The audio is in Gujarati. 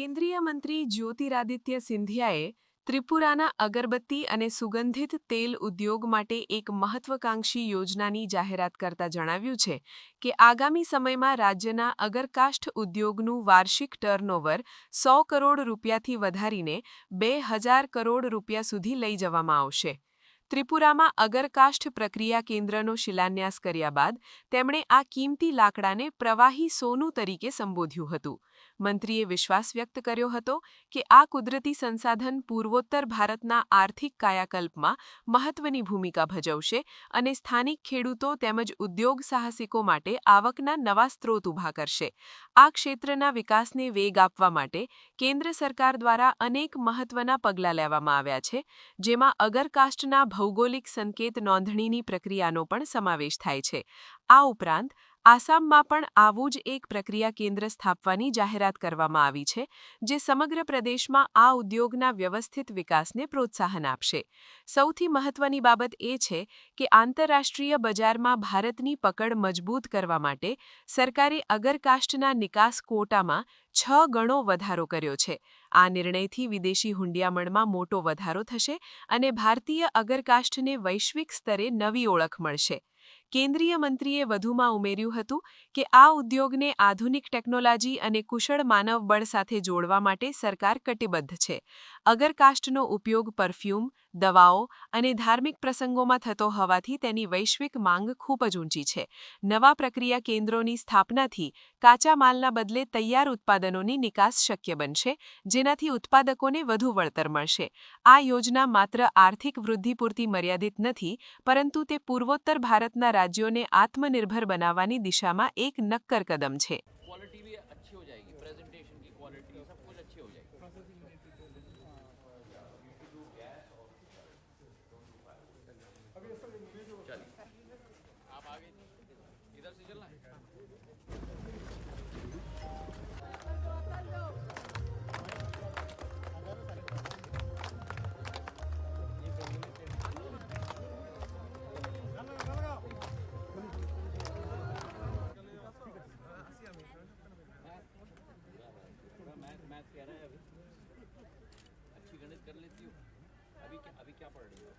કેન્દ્રીય મંત્રી જ્યોતિરાદિત્ય સિંધિયાએ ત્રિપુરાના અગરબત્તી અને સુગંધિત તેલ ઉદ્યોગ માટે એક મહત્વકાંક્ષી યોજનાની જાહેરાત કરતા જણાવ્યું છે કે આગામી સમયમાં રાજ્યના અગરકાષ્ઠ ઉદ્યોગનું વાર્ષિક ટર્નઓવર સો કરોડ રૂપિયાથી વધારીને બે હજાર કરોડ રૂપિયા સુધી લઈ જવામાં આવશે. ત્રિપુરામાં અગરકાષ્ઠ પ્રક્રિયા કેન્દ્રનો શિલાન્યાસ કર્યા બાદ તેમણે આ કિંમતી લાકડાને પ્રવાહી સોનું તરીકે સંબોધ્યું હતું. મંત્રીએ વિશ્વાસ વ્યક્ત કર્યો હતો કે આ કુદરતી સંસાધન પૂર્વોત્તર ભારતના આર્થિક કાયાકલ્પમાં મહત્વની ભૂમિકા ભજવશે અને સ્થાનિક ખેડૂતો તેમજ ઉદ્યોગ સાહસિકો માટે આવકના નવા સ્ત્રોત ઊભા કરશે. આ ક્ષેત્રના વિકાસને વેગ આપવા માટે કેન્દ્ર સરકાર દ્વારા અનેક મહત્વના પગલાં લેવામાં આવ્યા છે, જેમાં અગરકાસ્ટના ભૌગોલિક સંકેત નોંધણીની પ્રક્રિયાનો પણ સમાવેશ થાય છે. આ ઉપરાંત આસામમાં પણ આવું જ એક પ્રક્રિયા કેન્દ્ર સ્થાપવાની જાહેરાત કરવામાં આવી છે, જે સમગ્ર પ્રદેશમાં આ ઉદ્યોગના વ્યવસ્થિત વિકાસને પ્રોત્સાહન આપશે. સૌથી મહત્વની બાબત એ છે કે આંતરરાષ્ટ્રીય બજારમાં ભારતની પકડ મજબૂત કરવા માટે સરકારે અગરકાષ્ટના નિકાસ કોટામાં છ ગણો વધારો કર્યો છે. આ નિર્ણયથી વિદેશી હુંડિયામણમાં મોટો વધારો થશે અને ભારતીય અગરકાષ્ઠને વૈશ્વિક સ્તરે નવી ઓળખ મળશે. કેન્દ્રીય મંત્રીએ વધુમાં ઉમેર્યું હતું કે આ ઉદ્યોગને આધુનિક ટેકનોલોજી અને કુશળ માનવબળ સાથે જોડવા માટે સરકાર કટિબદ્ધ છે. અગરકાષ્ટનો ઉપયોગ પરફ્યુમ, દવાઓ અને ધાર્મિક પ્રસંગોમાં થતો હોવાથી તેની વૈશ્વિક માંગ ખૂબ જ ઊંચી છે. નવા પ્રક્રિયા કેન્દ્રોની સ્થાપનાથી કાચા માલના બદલે તૈયાર ઉત્પાદનોની નિકાસ શક્ય બનશે, જેનાથી ઉત્પાદકોને વધુ વળતર મળશે. આ યોજના માત્ર આર્થિક વૃદ્ધિ પૂરતી મર્યાદિત નથી, પરંતુ તે પૂર્વોત્તર ભારતના રાજ્યોને આત્મનિર્ભર બનાવવાની દિશામાં એક નક્કર કદમ છે. कह रहा है अभी अच्छी गणित कर लेती हो अभी क्या अभी क्या पढ़ रही हो